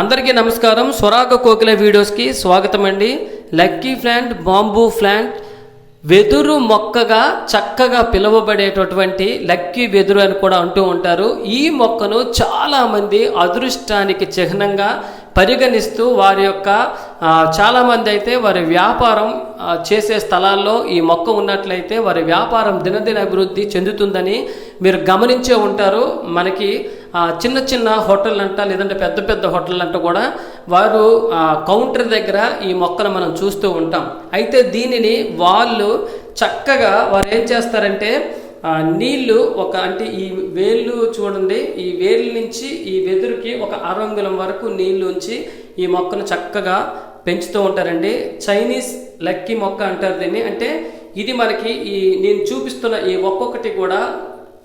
అందరికీ నమస్కారం. స్వరాగ కోకిల వీడియోస్కి స్వాగతం అండి లక్కీ ప్లాంట్ బాంబూ ప్లాంట్ వెదురు మొక్కగా చక్కగా పిలువబడేటటువంటి లక్కీ వెదురు అని కూడా అంటూ ఉంటారు. ఈ మొక్కను చాలామంది అదృష్టానికి చిహ్నంగా పరిగణిస్తూ వారి యొక్క చాలామంది అయితే వారి వ్యాపారం చేసే స్థలాల్లో ఈ మొక్క ఉన్నట్లయితే వారి వ్యాపారం దినదిన అభివృద్ధి చెందుతుందని మీరు గమనించే ఉంటారు. మనకి చిన్న చిన్న హోటల్ అంట లేదంటే పెద్ద పెద్ద హోటల్ అంట కూడా వారు కౌంటర్ దగ్గర ఈ మొక్కను మనం చూస్తూ ఉంటాం. అయితే దీనిని వాళ్ళు చక్కగా వారు ఏం చేస్తారంటే నీళ్ళు ఒక అంటే ఈ వేళ్ళు చూడండి ఈ వేళ్ళ నుంచి ఈ వెదురుకి ఒక అరంగులం వరకు నీళ్ళు ఉంచి ఈ మొక్కను చక్కగా పెంచుతూ ఉంటారండి. చైనీస్ లక్కీ మొక్క అంటారు దీన్ని. అంటే ఇది మనకి ఈ నేను చూపిస్తున్న ఈ ఒక్కొక్కటి కూడా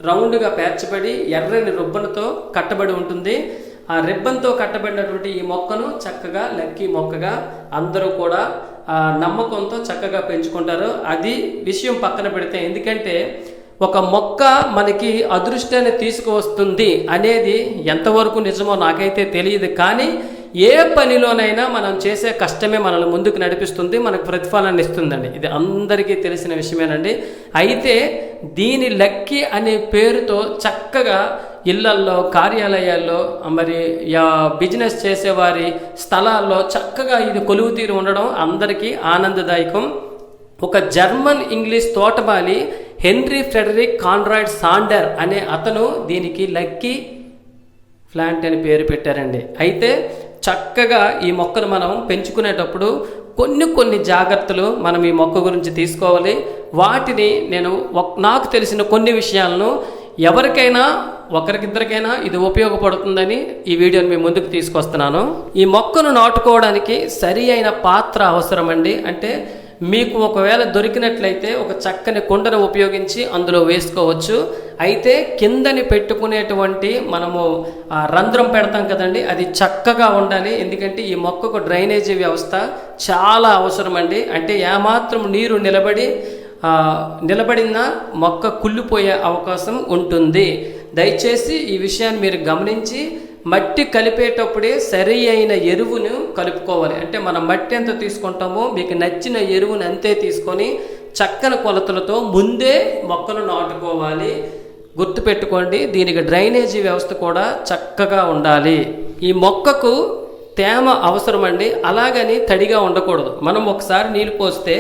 రౌండ్గా పేర్చబడి ఎర్రని రుబ్బనతో కట్టబడి ఉంటుంది. ఆ రిబ్బన్తో కట్టబడినటువంటి ఈ మొక్కను చక్కగా లక్కీ మొక్కగా అందరూ కూడా నమ్మకంతో చక్కగా పెంచుకుంటారు. అది విషయం పక్కన పెడితే ఎందుకంటే ఒక మొక్క మనకి అదృష్టాన్ని తీసుకువస్తుంది అనేది ఎంతవరకు నిజమో నాకైతే తెలియదు. కానీ ఏ పనిలోనైనా మనం చేసే కష్టమే మనల్ని ముందుకు నడిపిస్తుంది మనకు ప్రతిఫలాన్ని ఇస్తుందండి. ఇది అందరికీ తెలిసిన విషయమేనండి. అయితే దీని లక్కీ అనే పేరుతో చక్కగా ఇళ్ళల్లో కార్యాలయాల్లో మరి యా- బిజినెస్ చేసేవారి స్థలాల్లో చక్కగా ఇది కొలువు తీరు ఉండడం అందరికీ ఆనందదాయకం. ఒక జర్మన్ ఇంగ్లీష్ తోటమాలి హెన్రీ ఫ్రెడరిక్ కాన్రాయిడ్ సాండర్ అనే అతను దీనికి లక్కీ ప్లాంట్ అని పేరు పెట్టారండి. అయితే చక్కగా ఈ మొక్కను మనం పెంచుకునేటప్పుడు కొన్ని కొన్ని జాగ్రత్తలు మనం ఈ మొక్క గురించి తీసుకోవాలి. వాటిని నేను నాకు తెలిసిన కొన్ని విషయాలను ఎవరికైనా ఒకరికిద్దరికైనా ఇది ఉపయోగపడుతుందని ఈ వీడియోని మీ ముందుకు తీసుకొస్తున్నాను. ఈ మొక్కను నాటుకోవడానికి సరి అయిన పాత్ర అవసరమండి. అంటే మీకు ఒకవేళ దొరికినట్లయితే ఒక చక్కని కుండను ఉపయోగించి అందులో వేసుకోవచ్చు. అయితే కిందని పెట్టుకునేటువంటి మనము రంధ్రం పెడతాం కదండి అది చక్కగా ఉండాలి. ఎందుకంటే ఈ మొక్కకు డ్రైనేజీ వ్యవస్థ చాలా అవసరం అండి అంటే ఏమాత్రం నీరు నిలబడి నిలబడిన మొక్క కుళ్ళిపోయే అవకాశం ఉంటుంది. దయచేసి ఈ విషయాన్ని మీరు గమనించి మట్టి కలిపేటప్పుడే సరి అయిన ఎరువును కలుపుకోవాలి. అంటే మనం మట్టి ఎంత తీసుకుంటామో మీకు నచ్చిన ఎరువును అంతే తీసుకొని చక్కని కొలతలతో ముందే మొక్కలు నాటుకోవాలి. గుర్తుపెట్టుకోండి దీనికి డ్రైనేజీ వ్యవస్థ కూడా చక్కగా ఉండాలి. ఈ మొక్కకు తేమ అవసరమండి అలాగని తడిగా ఉండకూడదు. మనం ఒకసారి నీళ్ళు పోస్తే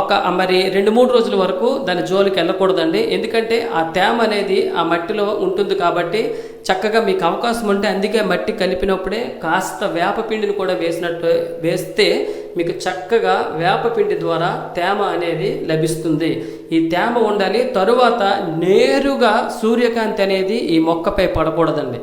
ఒక మరి రెండు మూడు రోజుల వరకు దాని జోలికి వెళ్ళకూడదండి. ఎందుకంటే ఆ తేమ అనేది ఆ మట్టిలో ఉంటుంది కాబట్టి చక్కగా మీకు అవకాశం ఉంటే అందుకే మట్టి కలిపినప్పుడే కాస్త వేపపిండిని కూడా వేసినట్టు వేస్తే మీకు చక్కగా వేపపిండి ద్వారా తేమ అనేది లభిస్తుంది. ఈ తేమ ఉండాలి. తరువాత నేరుగా సూర్యకాంతి అనేది ఈ మొక్కపై పడకూడదండి.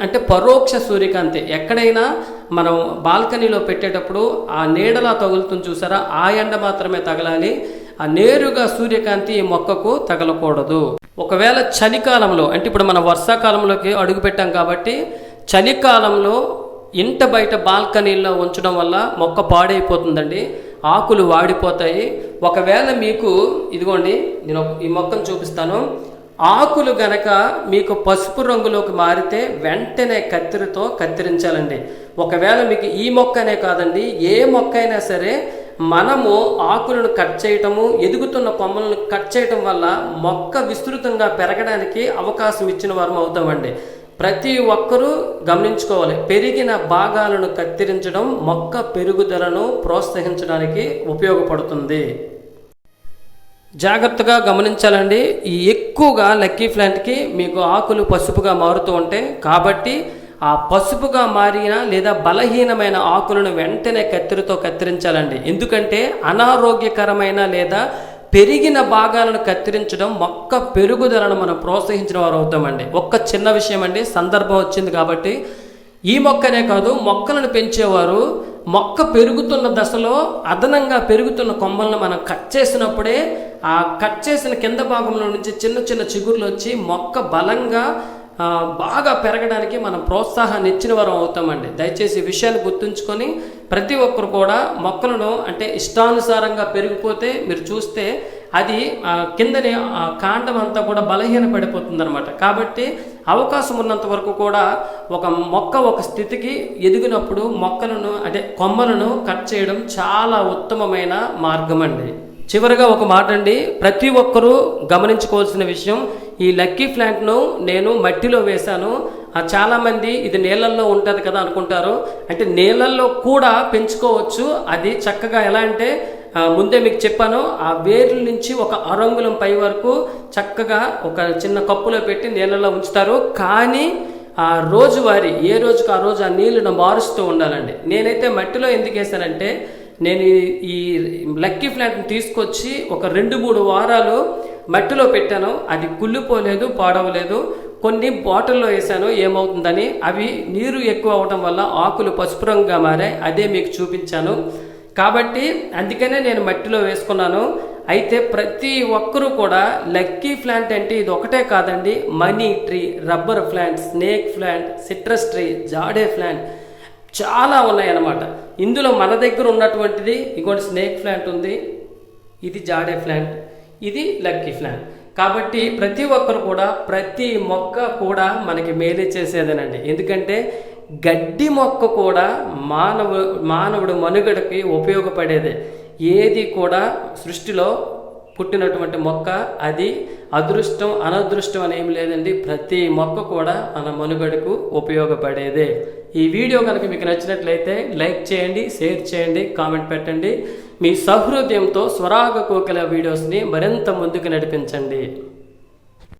అంటే పరోక్ష సూర్యకాంతి ఎక్కడైనా మనం బాల్కనీలో పెట్టేటప్పుడు ఆ నీడలా తగులుతుంది చూసారా? ఆ ఎండ మాత్రమే తగలాలి. ఆ నేరుగా సూర్యకాంతి ఈ మొక్కకు తగలకూడదు. ఒకవేళ చలికాలంలో అంటే ఇప్పుడు మనం వర్షాకాలంలోకి అడుగు పెట్టాం కాబట్టి చలికాలంలో ఇంట బయట బాల్కనీల్లో ఉంచడం వల్ల మొక్క పాడైపోతుందండి. ఆకులు వాడిపోతాయి. ఒకవేళ మీకు ఇదిగోండి నేను ఈ మొక్కను చూపిస్తాను. ఆకులు గనక మీకు పసుపు రంగులోకి మారితే వెంటనే కత్తిరితో కత్తిరించాలండి. ఒకవేళ మీకు ఈ మొక్కనే కాదండి ఏ మొక్క అయినా సరే మనము ఆకులను కట్ చేయటము ఎదుగుతున్న కొమ్మలను కట్ చేయటం వల్ల మొక్క విస్తృతంగా పెరగడానికి అవకాశం ఇచ్చిన వారం అవుతామండి. ప్రతి ఒక్కరూ గమనించుకోవాలి పెరిగిన భాగాలను కత్తిరించడం మొక్క పెరుగుదలను ప్రోత్సహించడానికి ఉపయోగపడుతుంది. జాగ్రత్తగా గమనించాలండి. ఈ ఎక్కువగా లక్కీ ప్లాంట్కి మీకు ఆకులు పసుపుగా మారుతూ ఉంటాయి కాబట్టి ఆ పసుపుగా మారిన లేదా బలహీనమైన ఆకులను వెంటనే కత్తిరితో కత్తిరించాలండి. ఎందుకంటే అనారోగ్యకరమైన లేదా పెరిగిన భాగాలను కత్తిరించడం మొక్క పెరుగుదలను మనం ప్రోత్సహించిన వారు అవుతామండి. ఒక్క చిన్న విషయం అండి సందర్భం వచ్చింది కాబట్టి ఈ మొక్కనే కాదు మొక్కలను పెంచేవారు. మొక్క పెరుగుతున్న దశలో అదనంగా పెరుగుతున్న కొమ్మలను మనం కట్ చేసినప్పుడే ఆ కట్ చేసిన కింద భాగంలో నుంచి చిన్న చిన్న చిగుర్లు వచ్చి మొక్క బలంగా బాగా పెరగడానికి మనం ప్రోత్సాహాన్ని ఇచ్చిన వారం అవుతామండి. దయచేసి విషయాన్ని గుర్తుంచుకొని ప్రతి ఒక్కరు కూడా మొక్కలను అంటే ఇష్టానుసారంగా పెరిగిపోతే మీరు చూస్తే అది కిందనే ఆ కాండం అంతా కూడా బలహీన పడిపోతుందనమాట కాబట్టి అవకాశం ఉన్నంత వరకు కూడా ఒక మొక్క ఒక స్థితికి ఎదిగినప్పుడు మొక్కలను అంటే కొమ్మలను కట్ చేయడం చాలా ఉత్తమమైన మార్గం అండి చివరిగా ఒక మాట అండి ప్రతి ఒక్కరూ గమనించుకోవాల్సిన విషయం ఈ లక్కీ ప్లాంట్ను నేను మట్టిలో వేశాను. చాలామంది ఇది నీళ్ళల్లో ఉంటుంది కదా అనుకుంటారు. అంటే నీళ్ళల్లో కూడా పెంచుకోవచ్చు. అది చక్కగా ఎలా అంటే ముందే మీకు చెప్పాను ఆ వేర్ల నుంచి ఒక అరంగుళం పై వరకు చక్కగా ఒక చిన్న కప్పులో పెట్టి నీళ్ళలో ఉంచుతారు. కానీ ఆ రోజువారీ ఏ రోజుకు ఆ రోజు ఆ నీళ్ళను మారుస్తూ ఉండాలండి. నేనైతే మట్టిలో ఎందుకు వేసానంటే నేను ఈ- లక్కీ ప్లాంట్ని తీసుకొచ్చి ఒక రెండు మూడు వారాలు మట్టిలో పెట్టాను. అది కుళ్ళిపోలేదు పాడవలేదు. కొన్ని బాటిల్లో వేసాను ఏమవుతుందని. అవి నీరు ఎక్కువ అవడం వల్ల ఆకులు పసుపు రంగుగా మారాయి. అదే మీకు చూపించాను. కాబట్టి అందుకనే నేను మట్టిలో వేసుకున్నాను. అయితే ప్రతి ఒక్కరూ కూడా లక్కీ ప్లాంట్ అంటే ఇది ఒకటే కాదండి. Money tree rubber plant snake plant citrus tree jade plant చాలా ఉన్నాయన్నమాట. ఇందులో మన దగ్గర ఉన్నటువంటిది ఇంకోటి స్నేక్ ప్లాంట్ ఉంది. ఇది జాడే ప్లాంట్. ఇది లక్కీ ప్లాంట్. కాబట్టి ప్రతి ఒక్కరు కూడా ప్రతి మొక్క కూడా మనకి మేలు చేసేదేనండి. ఎందుకంటే గడ్డి మొక్క కూడా మానవ మానవుడు మనుగడకి ఉపయోగపడేదే. ఏది కూడా సృష్టిలో పుట్టినటువంటి మొక్క అది అదృష్టం అనదృష్టం అని ఏం లేదండి. ప్రతి మొక్క కూడా మన మనుగడకు ఉపయోగపడేదే. ఈ వీడియో కనుక మీకు నచ్చినట్లయితే లైక్ చేయండి షేర్ చేయండి కామెంట్ పెట్టండి. మీ సహృదయంతో స్వరాగ కోకిల వీడియోస్ని మరింత ముందుకు నడిపించండి.